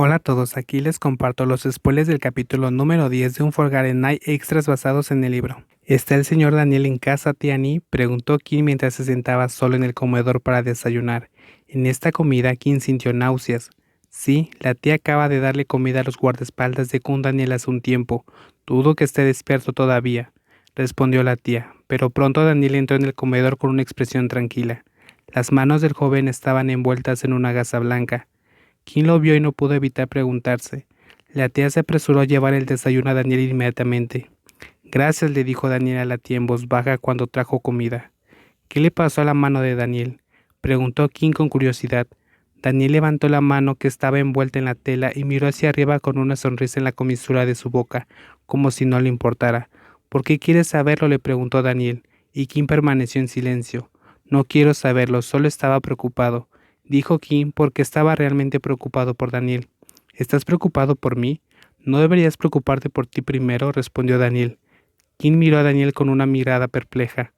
Hola a todos, aquí les comparto los spoilers del capítulo número 10 de un Forgotten Night extras basados en el libro. ¿Está el señor Daniel en casa, Tiani? preguntó Kim mientras se sentaba solo en el comedor para desayunar. En esta comida, Kim sintió náuseas. Sí, la tía acaba de darle comida a los guardaespaldas de Kun Daniel hace un tiempo. Dudo que esté despierto todavía, respondió la tía, pero pronto Daniel entró en el comedor con una expresión tranquila. Las manos del joven estaban envueltas en una gasa blanca. Kim lo vio y no pudo evitar preguntarse. La tía se apresuró a llevar el desayuno a Daniel inmediatamente. Gracias, le dijo Daniel a la tía en voz baja cuando trajo comida. ¿Qué le pasó a la mano de Daniel? preguntó Kim con curiosidad. Daniel levantó la mano que estaba envuelta en la tela y miró hacia arriba con una sonrisa en la comisura de su boca, como si no le importara. ¿Por qué quieres saberlo? le preguntó Daniel, y Kim permaneció en silencio. No quiero saberlo, solo estaba preocupado dijo Kim porque estaba realmente preocupado por Daniel. ¿Estás preocupado por mí? No deberías preocuparte por ti primero, respondió Daniel. Kim miró a Daniel con una mirada perpleja.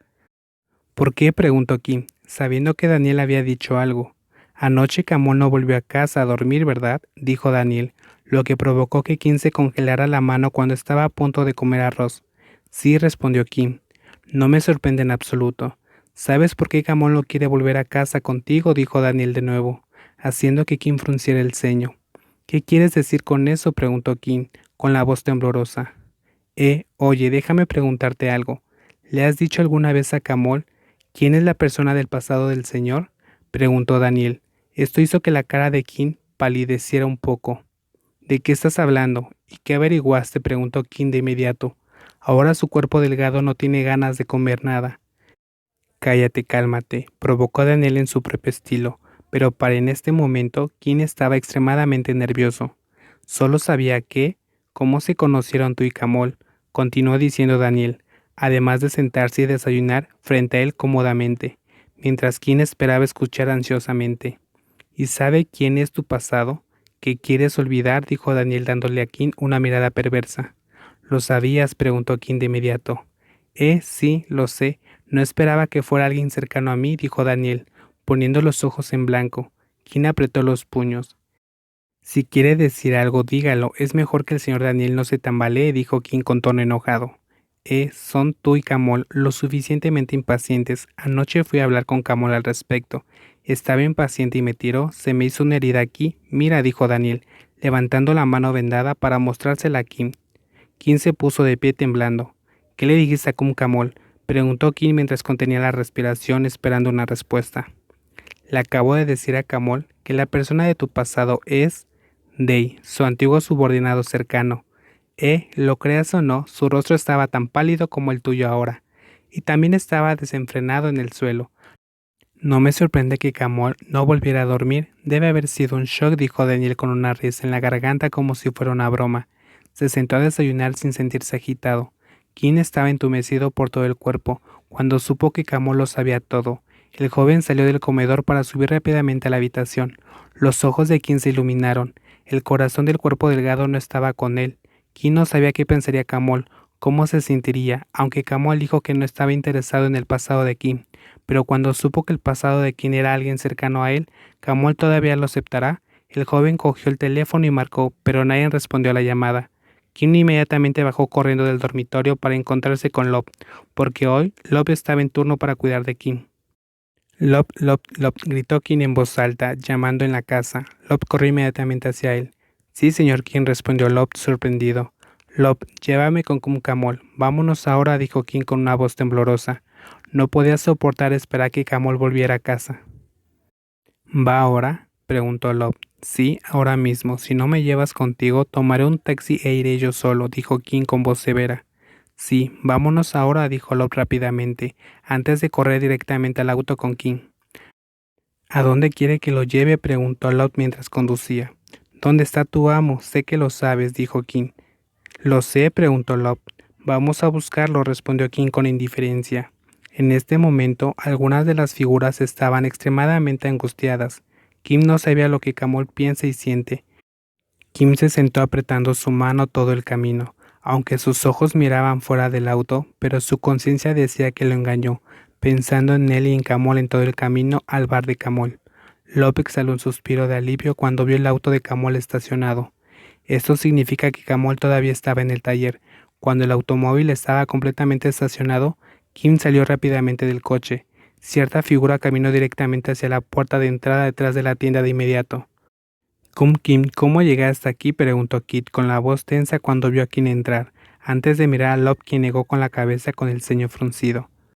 ¿Por qué? preguntó Kim, sabiendo que Daniel había dicho algo. Anoche Camol no volvió a casa a dormir, ¿verdad? dijo Daniel, lo que provocó que Kim se congelara la mano cuando estaba a punto de comer arroz. Sí, respondió Kim. No me sorprende en absoluto. ¿Sabes por qué Camón no quiere volver a casa contigo? dijo Daniel de nuevo, haciendo que Kim frunciera el ceño. ¿Qué quieres decir con eso? preguntó Kim, con la voz temblorosa. Eh, oye, déjame preguntarte algo. ¿Le has dicho alguna vez a Camol quién es la persona del pasado del Señor? preguntó Daniel. Esto hizo que la cara de Kim palideciera un poco. ¿De qué estás hablando? ¿Y qué averiguaste? preguntó Kim de inmediato. Ahora su cuerpo delgado no tiene ganas de comer nada. Cállate, cálmate, provocó Daniel en su propio estilo, pero para en este momento, Kim estaba extremadamente nervioso. Solo sabía que, cómo se conocieron tú y Camol, continuó diciendo Daniel, además de sentarse y desayunar frente a él cómodamente, mientras Kim esperaba escuchar ansiosamente. ¿Y sabe quién es tu pasado? ¿Qué quieres olvidar? dijo Daniel dándole a Kim una mirada perversa. ¿Lo sabías? preguntó Kim de inmediato. Eh, sí, lo sé, no esperaba que fuera alguien cercano a mí, dijo Daniel, poniendo los ojos en blanco. Kim apretó los puños. Si quiere decir algo, dígalo. Es mejor que el señor Daniel no se tambalee, dijo Kim con tono enojado. Eh, son tú y Camol lo suficientemente impacientes. Anoche fui a hablar con Camol al respecto. Estaba impaciente y me tiró. Se me hizo una herida aquí. Mira, dijo Daniel, levantando la mano vendada para mostrársela a Kim. Kim se puso de pie temblando. ¿Qué le dijiste a Camol? Preguntó Kim mientras contenía la respiración esperando una respuesta. Le acabo de decir a Camol que la persona de tu pasado es Day, su antiguo subordinado cercano. Eh, lo creas o no, su rostro estaba tan pálido como el tuyo ahora, y también estaba desenfrenado en el suelo. No me sorprende que Camol no volviera a dormir. Debe haber sido un shock, dijo Daniel con una risa en la garganta como si fuera una broma. Se sentó a desayunar sin sentirse agitado. Kim estaba entumecido por todo el cuerpo cuando supo que Camol lo sabía todo. El joven salió del comedor para subir rápidamente a la habitación. Los ojos de Kim se iluminaron. El corazón del cuerpo delgado no estaba con él. Kim no sabía qué pensaría Camol, cómo se sentiría, aunque Camol dijo que no estaba interesado en el pasado de Kim. Pero cuando supo que el pasado de Kim era alguien cercano a él, Camol todavía lo aceptará. El joven cogió el teléfono y marcó, pero nadie respondió a la llamada. Kim inmediatamente bajó corriendo del dormitorio para encontrarse con Lop, porque hoy Lop estaba en turno para cuidar de Kim. Lop, Lop, Lop, gritó Kim en voz alta, llamando en la casa. Lop corrió inmediatamente hacia él. Sí, señor Kim, respondió Lop, sorprendido. Lop, llévame con Camol. Vámonos ahora, dijo Kim con una voz temblorosa. No podía soportar esperar que Camol volviera a casa. ¿Va ahora? Preguntó Lop. Sí, ahora mismo. Si no me llevas contigo, tomaré un taxi e iré yo solo, dijo Kim con voz severa. Sí, vámonos ahora, dijo Lop rápidamente, antes de correr directamente al auto con Kim. ¿A dónde quiere que lo lleve? preguntó Lop mientras conducía. ¿Dónde está tu amo? Sé que lo sabes, dijo Kim. Lo sé, preguntó Lop. Vamos a buscarlo, respondió Kim con indiferencia. En este momento, algunas de las figuras estaban extremadamente angustiadas. Kim no sabía lo que Camol piensa y siente. Kim se sentó apretando su mano todo el camino, aunque sus ojos miraban fuera del auto, pero su conciencia decía que lo engañó, pensando en él y en Camol en todo el camino al bar de Camol. Lop exhaló un suspiro de alivio cuando vio el auto de Camol estacionado. Esto significa que Camol todavía estaba en el taller. Cuando el automóvil estaba completamente estacionado, Kim salió rápidamente del coche. Cierta figura caminó directamente hacia la puerta de entrada detrás de la tienda de inmediato. Cum Kim, ¿cómo llegué hasta aquí? preguntó Kit con la voz tensa cuando vio a Kim entrar. Antes de mirar a Lop, quien negó con la cabeza con el ceño fruncido.